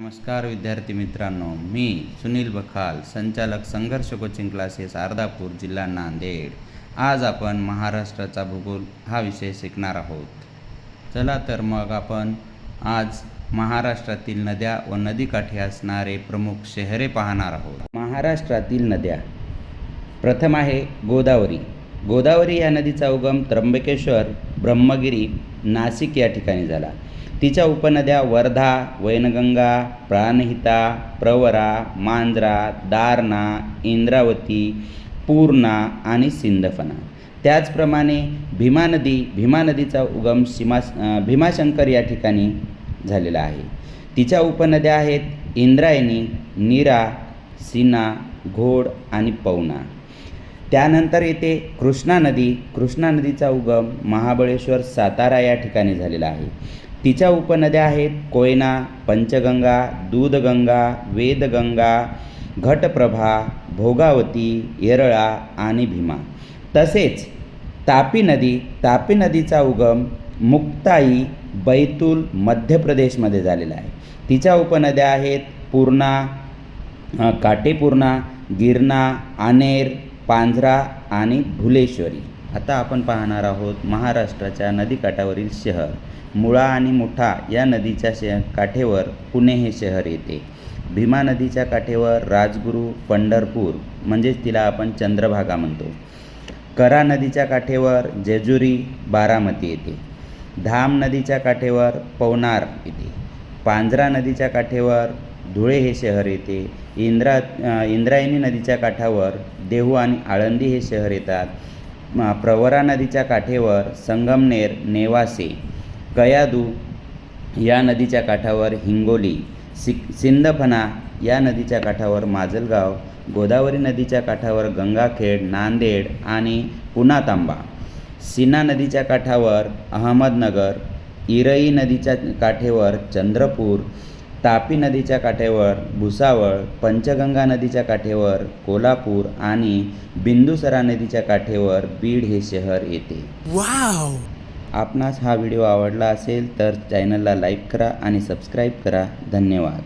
नमस्कार विद्यार्थी मित्रांनो मी सुनील बखाल संचालक संघर्ष कोचिंग क्लासेस अर्धापूर जिल्हा नांदेड. आज आपण महाराष्ट्राचा भूगोल हा विषय शिकणार आहोत. चला तर मग आपण आज महाराष्ट्रातील नद्या व नदीकाठी असणारे प्रमुख शहरे पाहणार आहोत. महाराष्ट्रातील नद्या. प्रथम आहे गोदावरी. गोदावरी या नदीचा उगम त्र्यंबकेश्वर ब्रह्मगिरी नाशिक या ठिकाणी झाला. तिच्या उपनद्या वर्धा वैनगंगा प्राणहिता प्रवरा मांजरा दारणा इंद्रावती पूर्णा आणि सिंदफना. त्याचप्रमाणे भीमा नदी भीमा नदीचा उगम सीमा भीमाशंकर या ठिकाणी झालेला आहे. तिच्या उपनद्या आहेत इंद्रायणी नीरा सीना घोड आणि पवना त्यानंतर येते कृष्णा नदी कृष्णा नदीचा उगम महाबळेश्वर सातारा या ठिकाणी झालेला आहे. तिच्या उपनद्या आहेत कोयना पंचगंगा दूधगंगा वेदगंगा घटप्रभा भोगावती येरळा आणि भीमा. तसेच तापी नदी तापी नदीचा उगम मुक्ताई बैतूल मध्य प्रदेशमध्ये झालेला आहे. तिच्या उपनद्या आहेत पूर्णा काटेपूर्णा गिरणा आनेर पांझरा आणि भुलेश्वरी. आता आपण पाहणार आहोत महाराष्ट्राच्या नदीकाठावरील शहर. मुळा आणि मुठा या नदीच्या शे काठेवर पुणे हे शहर येते. भीमा नदीच्या काठेवर राजगुरू पंढरपूर म्हणजेच तिला आपण चंद्रभागा म्हणतो. करा नदीच्या काठेवर जेजुरी बारामती येते. धाम नदीच्या काठेवर पवनार येते. पांझरा नदीच्या काठेवर धुळे हे शहर येते. इंद्रा इंद्रायणी नदीच्या काठावर देहू आणि आळंदी हे शहर येतात. प्रवरा नदीच्या काठेवर संगमनेर नेवासे कयादू या नदीच्या काठावर हिंगोली सि सिंदफना या नदीच्या काठावर माजलगाव गोदावरी नदीच्या काठावर गंगाखेड नांदेड आणि पुणातांबा सीना नदीच्या काठावर अहमदनगर इरई नदीच्या काठेवर चंद्रपूर तापी नदीच्या काठेवर भुसावळ पंचगंगा नदीच्या काठेवर कोल्हापूर आणि बिंदुसरा नदीच्या काठेवर बीड हे शहर येते. Wow! आपणास हा व्हिडिओ आवडला असेल तर चॅनलला लाईक करा आणि सबस्क्राईब करा. धन्यवाद.